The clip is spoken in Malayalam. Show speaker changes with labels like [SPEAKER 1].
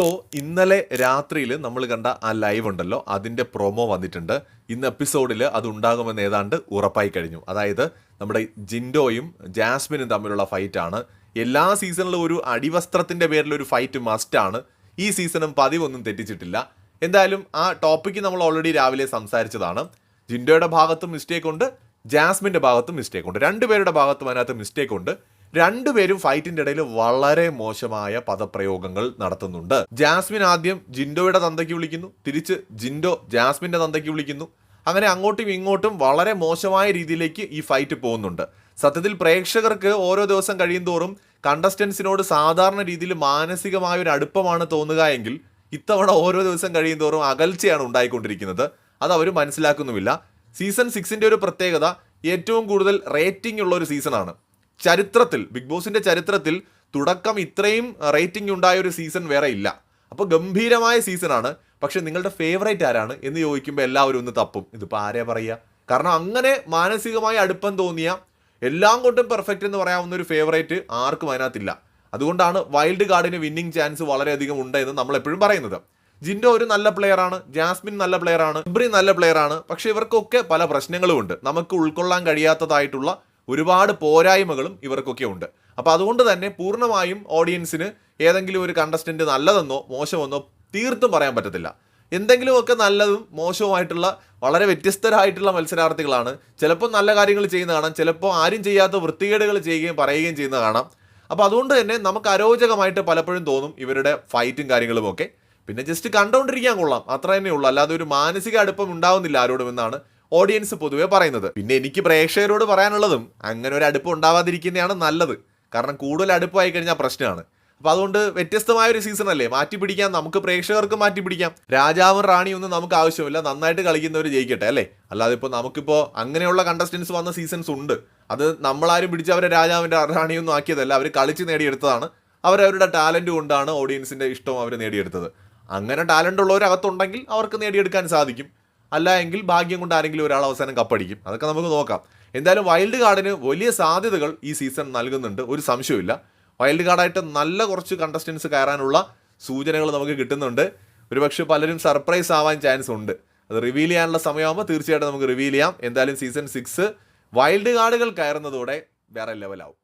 [SPEAKER 1] സോ ഇന്നലെ രാത്രിയിൽ നമ്മൾ കണ്ട ആ ലൈവ് ഉണ്ടല്ലോ. അതിന്റെ പ്രൊമോ വന്നിട്ടുണ്ട്. ഇന്ന് എപ്പിസോഡിൽ അത് ഉണ്ടാകുമെന്ന് ഏതാണ്ട് ഉറപ്പായി കഴിഞ്ഞു. അതായത് നമ്മുടെ ജിൻഡോയും ജാസ്മിനും തമ്മിലുള്ള ഫൈറ്റാണ് എല്ലാ സീസണിലും ഒരു അടിവസ്ത്രത്തിന്റെ പേരിൽ ഒരു ഫൈറ്റ് മസ്റ്റാണ് ഈ സീസണും പതിവൊന്നും തെറ്റിച്ചിട്ടില്ല. എന്തായാലും ആ ടോപ്പിക്ക് നമ്മൾ ഓൾറെഡി രാവിലെ സംസാരിച്ചതാണ്. ജിൻഡോയുടെ ഭാഗത്തും മിസ്റ്റേക്ക് ഉണ്ട്. ജാസ്മിന്റെ ഭാഗത്തും മിസ്റ്റേക്ക് ഉണ്ട്. രണ്ടുപേരുടെ ഭാഗത്തും അതിനകത്ത് മിസ്റ്റേക്ക് ഉണ്ട്. രണ്ടുപേരും ഫൈറ്റിന്റെ ഇടയിൽ വളരെ മോശമായ പദപ്രയോഗങ്ങൾ നടത്തുന്നുണ്ട്. ജാസ്മിൻ ആദ്യം ജിൻഡോയുടെ തന്തയ്ക്ക് വിളിക്കുന്നു. തിരിച്ച് ജിൻഡോ ജാസ്മിന്റെ തന്തയ്ക്ക് വിളിക്കുന്നു. അങ്ങനെ അങ്ങോട്ടും ഇങ്ങോട്ടും വളരെ മോശമായ രീതിയിലേക്ക് ഈ ഫൈറ്റ് പോകുന്നുണ്ട്. സത്യത്തിൽ പ്രേക്ഷകർക്ക് ഓരോ ദിവസം കഴിയും തോറും കണ്ടസ്റ്റൻസിനോട് സാധാരണ രീതിയിൽ മാനസികമായ ഒരു അടുപ്പമാണ് തോന്നുക എങ്കിൽ ഇത്തവണ ഓരോ ദിവസം കഴിയും തോറും അകൽച്ചയാണ് ഉണ്ടായിക്കൊണ്ടിരിക്കുന്നത്. അത് അവർ മനസ്സിലാക്കുന്നുമില്ല. സീസൺ സിക്സിന്റെ ഒരു പ്രത്യേകത ഏറ്റവും കൂടുതൽ റേറ്റിംഗ് ഉള്ള ഒരു സീസണാണ്. ചരിത്രത്തിൽ ബിഗ് ബോസിന്റെ ചരിത്രത്തിൽ തുടക്കം ഇത്രയും റേറ്റിംഗ് ഉണ്ടായ ഒരു സീസൺ വേറെ ഇല്ല. അപ്പോൾ ഗംഭീരമായ സീസണാണ്. പക്ഷെ നിങ്ങളുടെ ഫേവറേറ്റ് ആരാണ് എന്ന് ചോദിക്കുമ്പോൾ എല്ലാവരും ഒന്ന് തപ്പും. ഇതിപ്പോൾ ആരെയാ പറയുക കാരണം അങ്ങനെ മാനസികമായി അടുപ്പം തോന്നിയ എല്ലാം കൊണ്ടും പെർഫെക്റ്റ് എന്ന് പറയാവുന്ന ഒരു ഫേവറേറ്റ് ആർക്കും അതിനകത്തില്ല. അതുകൊണ്ടാണ് വൈൽഡ് കാർഡിന് വിന്നിംഗ് ചാൻസ് വളരെയധികം ഉണ്ട് എന്ന് നമ്മൾ എപ്പോഴും പറയുന്നത്. ജിൻഡോ ഒരു നല്ല പ്ലെയർ ആണ് ജാസ്മിൻ നല്ല പ്ലെയർ ആണ് ഇബ്രി നല്ല പ്ലെയർ ആണ്. പക്ഷെ ഇവർക്കൊക്കെ പല പ്രശ്നങ്ങളും ഉണ്ട് നമുക്ക് ഉൾക്കൊള്ളാൻ കഴിയാത്തതായിട്ടുള്ള ഒരുപാട് പോരായ്മകളും ഇവർക്കൊക്കെ ഉണ്ട്. അപ്പോൾ അതുകൊണ്ട് തന്നെ പൂർണമായും ഓഡിയൻസിന് ഏതെങ്കിലും ഒരു കണ്ടസ്റ്റന്റ് നല്ലതെന്നോ മോശമെന്നോ തീർത്തും പറയാൻ പറ്റത്തില്ല. എന്തെങ്കിലുമൊക്കെ നല്ലതും മോശവുമായിട്ടുള്ള വളരെ വ്യത്യസ്തരായിട്ടുള്ള മത്സരാർത്ഥികളാണ്. ചിലപ്പോൾ നല്ല കാര്യങ്ങൾ ചെയ്യുന്ന കാണാം ചിലപ്പോൾ ആരും ചെയ്യാത്ത വൃത്തികേടുകൾ ചെയ്യുകയും പറയുകയും ചെയ്യുന്ന കാണാം. അപ്പോൾ അതുകൊണ്ട് തന്നെ നമുക്ക് അരോചകമായിട്ട് പലപ്പോഴും തോന്നും ഇവരുടെ ഫൈറ്റും കാര്യങ്ങളും ഒക്കെ പിന്നെ ജസ്റ്റ് കണ്ടുകൊണ്ടിരിക്കാൻ കൊള്ളാം. അത്ര തന്നെ ഉള്ളൂ. അല്ലാതെ ഒരു മാനസിക അടുപ്പം ഉണ്ടാവുന്നില്ല ആരോടും എന്നാണ് ഓഡിയൻസ് പൊതുവെ പറയുന്നത്. പിന്നെ എനിക്ക് പ്രേക്ഷകരോട് പറയാനുള്ളതും അങ്ങനെ ഒരു അടുപ്പം ഉണ്ടാവാതിരിക്കുന്നതാണ് നല്ലത്. കാരണം കൂടുതൽ അടുപ്പമായി കഴിഞ്ഞാൽ പ്രശ്നമാണ്. അപ്പൊ അതുകൊണ്ട് വ്യത്യസ്തമായ ഒരു സീസൺ അല്ലേ? മാറ്റി പിടിക്കാം നമുക്ക് പ്രേക്ഷകർക്ക് മാറ്റി പിടിക്കാം രാജാവും റാണിയും ഒന്നും നമുക്ക് ആവശ്യമില്ല. നന്നായിട്ട് കളിക്കുന്നവർ ജയിക്കട്ടെ അല്ലേ? അല്ലാതെ ഇപ്പോൾ നമുക്കിപ്പോൾ അങ്ങനെയുള്ള കണ്ടസ്റ്റൻസ് വന്ന സീസൺസ് ഉണ്ട്. അത് നമ്മളാരും പിടിച്ച് അവരെ രാജാവിന്റെ റാണിയൊന്നും ആക്കിയതല്ല. അവർ കളിച്ച് നേടിയെടുത്തതാണ്. അവരവരുടെ ടാലന്റ് കൊണ്ടാണ് ഓഡിയൻസിന്റെ ഇഷ്ടം അവർ നേടിയെടുത്തത്. അങ്ങനെ ടാലന്റ് ഉള്ളവരകത്തുണ്ടെങ്കിൽ അവർക്ക് നേടിയെടുക്കാൻ സാധിക്കും. അല്ല എങ്കിൽ ഭാഗ്യം കൊണ്ട് ആരെങ്കിലും ഒരാൾ അവസാനം കപ്പടിക്കും. അതൊക്കെ നമുക്ക് നോക്കാം. എന്തായാലും വൈൽഡ് കാർഡിന് വലിയ സാധ്യതകൾ ഈ സീസൺ നൽകുന്നുണ്ട്. ഒരു സംശയമില്ല വൈൽഡ് കാർഡായിട്ട് നല്ല കുറച്ച് കണ്ടസ്റ്റൻസ് കയറാനുള്ള സൂചനകൾ നമുക്ക് കിട്ടുന്നുണ്ട്. ഒരുപക്ഷെ പലരും സർപ്രൈസ് ആവാൻ ചാൻസ് ഉണ്ട്. അത് റിവീൽ ചെയ്യാനുള്ള സമയമാകുമ്പോൾ തീർച്ചയായിട്ടും നമുക്ക് റിവീൽ ചെയ്യാം. എന്തായാലും സീസൺ സിക്സ് വൈൽഡ് കാർഡുകൾ കയറുന്നതോടെ വേറെ ലെവലാവും